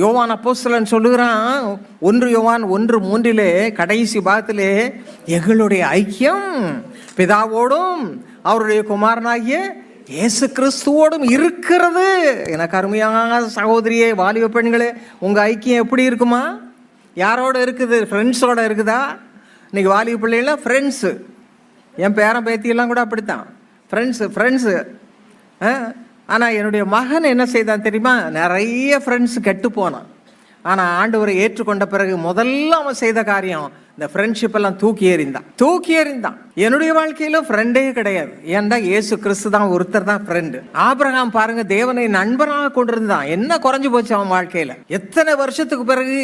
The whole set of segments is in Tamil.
யோவான் அப்போஸ்தலன் சொல்லுகிறான் ஒன்று யோவான் ஒன்று மூன்றிலே கடைசி பாகத்திலே எங்களுடைய ஐக்கியம் பிதாவோடும் அவருடைய குமாரனாகிய இயேசு கிறிஸ்துவோடும் இருக்கிறது. எனக்கு அருமையான சகோதரியே வாலிப பெண்களே உங்கள் ஐக்கியம் எப்படி இருக்குமா? யாரோட இருக்குது? ஃப்ரெண்ட்ஸோட இருக்குதா? இன்றைக்கி வாலிப பிள்ளைகள ஃப்ரெண்ட்ஸு என் பேரன் பேத்தியெல்லாம் கூட அப்படித்தான். ஃப்ரெண்ட்ஸு ஃப்ரெண்ட்ஸு ஆனால் என்னுடைய மகன் என்ன செய்தான் தெரியுமா? நிறைய ஃப்ரெண்ட்ஸ் கெட்டு போனான். ஆனால் ஆண்டவரை ஏற்றுக்கொண்ட பிறகு முதல்ல அவன் செய்த காரியம் இந்த ஃப்ரெண்ட்ஷிப் எல்லாம் தூக்கி எறிந்தான். தூக்கி எறிந்தான். என்னுடைய வாழ்க்கையில ஃப்ரெண்டே கிடையாது. ஏன்டா இயேசு கிறிஸ்து தான் ஒருத்தர் தான் ஃப்ரெண்டு ஆபிரகாம் பாருங்க தேவனை நண்பராக கொண்டிருந்தான். என்ன குறைஞ்சு போச்சு அவன் வாழ்க்கையில? எத்தனை வருஷத்துக்கு பிறகு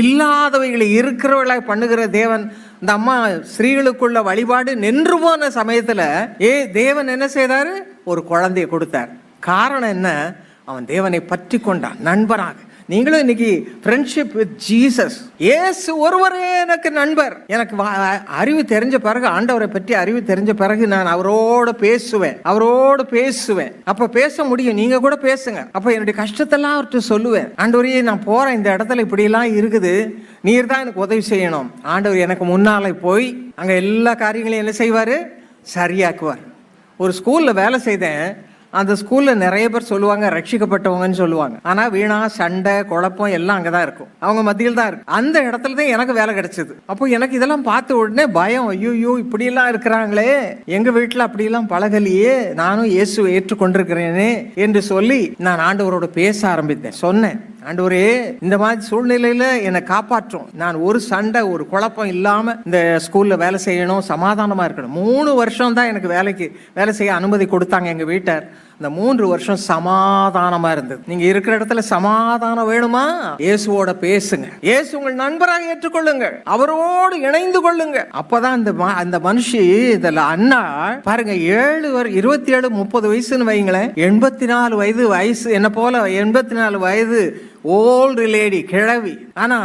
இல்லாதவைகளை இருக்கிறவர்களாய் பண்ணுகிற தேவன் இந்த அம்மா ஸ்ரீகளுக்குள்ள வழிபாடு நின்று போன சமயத்துல ஏ தேவன் என்ன செய்தாரு? ஒரு குழந்தைய கொடுத்தார். காரணம் என்ன? அவன் தேவனை பற்றி கொண்டான் நண்பராக நீங்களும் இன்னைக்கு ஃப்ரெண்ட்ஷிப் வித் ஜீசஸ் ஏசு ஒருவரே எனக்கு நண்பர். எனக்கு வா- அறிவு தெரிஞ்ச பிறகு ஆண்டவரை பற்றி அறிவு தெரிஞ்ச பிறகு நான் அவரோட பேசுவேன் அவரோட பேசுவேன். அப்ப பேச முடியும் நீங்க கூட பேசுங்க. அப்ப என்னுடைய கஷ்டத்தெல்லாம் அவர்கிட்ட சொல்லுவேன். ஆண்டவரே நான் போறேன் இந்த இடத்துல இப்படி எல்லாம் இருக்குது. நீர் தான் எனக்கு உதவி செய்யணும். ஆண்டவர் எனக்கு முன்னாலே போய் அங்க எல்லா காரியங்களையும் என்ன செய்வாரு? சரியாக்குவார். ஒரு ஸ்கூல்ல வேலை செய்தேன். அந்த ஸ்கூலில் நிறைய பேர் சொல்லுவாங்க ரட்சிக்கப்பட்டவங்கன்னு சொல்லுவாங்க. ஆனால் வீணா சண்டை குழப்பம் எல்லாம் அங்கே தான் இருக்கும். அவங்க மத்தியில் தான் இருக்கு. அந்த இடத்துல தான் எனக்கு வேலை கிடைச்சது. அப்போ எனக்கு இதெல்லாம் பார்த்த உடனே பயம். ஐயோ இப்படியெல்லாம் இருக்கிறாங்களே. எங்கள் வீட்டில் அப்படியெல்லாம் பழகலையே. நானும் இயேசு ஏற்றுக்கொண்டிருக்கிறேனே என்று சொல்லி நான் ஆண்டவரோட பேச ஆரம்பித்தேன். சொன்னேன். ஆண்டவரே இந்த மாதிரி சூழ்நிலையில என்னை காப்பாற்றும். நான் ஒரு சண்டை ஒரு குழப்பம் இல்லாம இந்த ஸ்கூல்ல வேலை செய்யணும் சமாதானமா இருக்கணும். மூணு வருஷம் தான் எனக்கு வேலைக்கு வேலை செய்ய அனுமதி கொடுத்தாங்க எங்க வீட்டார். இந்த மூன்று வருஷம் சமாதானமா இருந்தது. நீங்க இருக்கிற இடத்துல சமாதானம் வேணுமா? இயேசுவோட பேசுங்க. இயேசு உங்கள் நண்பராக ஏற்றுக்கொள்ளுங்கள். அவரோடு இணைந்து கொள்ளுங்க அப்பதான் இந்த ம- அந்த மனுஷி இதுல அண்ணா பாருங்க ஏழு இருபத்தி ஏழு முப்பது வயசுன்னு வைங்களேன். எண்பத்தி நாலு வயது வயசு என்ன போல எண்பத்தி நாலு வயது ஓல்டு லேடி கிழவி. ஆனா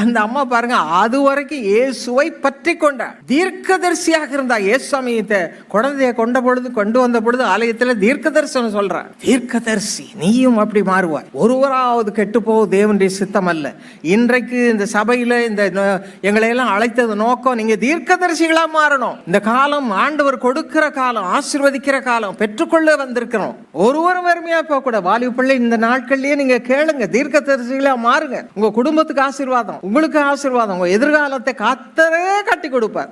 அந்த அம்மா பாருங்க அது வரைக்கும் இயேசுவை பற்றி கொண்டார் தீர்க்கதரிசியாக இருந்தா இயேசுசாமி குழந்தைய கொண்ட பொழுது கொண்டு வந்த பொழுது ஆலயத்துல தீர்க்க தரிசனம் சொல்றார் தீர்க்கதரிசி நீயும் அப்படி மாறுவார் ஒருவராவது கெட்டு போக தேவனுடைய சித்தம் அல்ல இன்றைக்கு இந்த சபையில இந்த எங்களை எல்லாம் அழைத்தது நோக்கம் நீங்க தீர்க்கதரிசிகளா மாறணும். இந்த காலம் ஆண்டவர் கொடுக்கிற காலம் ஆசிர்வதிக்கிற காலம் பெற்றுக்கொள்ள வந்திருக்கிறோம். ஒருவரும் வறுமையா போக கூட வாலிப பிள்ளை இந்த நாட்கள்லயே நீங்க கேளுங்க தீர்க்கதரிசிகளா மாறுங்க. உங்கள் குடும்பத்துக்கு ஆசீர்வாதம் உங்களுக்கு ஆசீர்வாதம் உங்கள் எதிர்காலத்தை காத்தரே கட்டி கொடுப்பார்.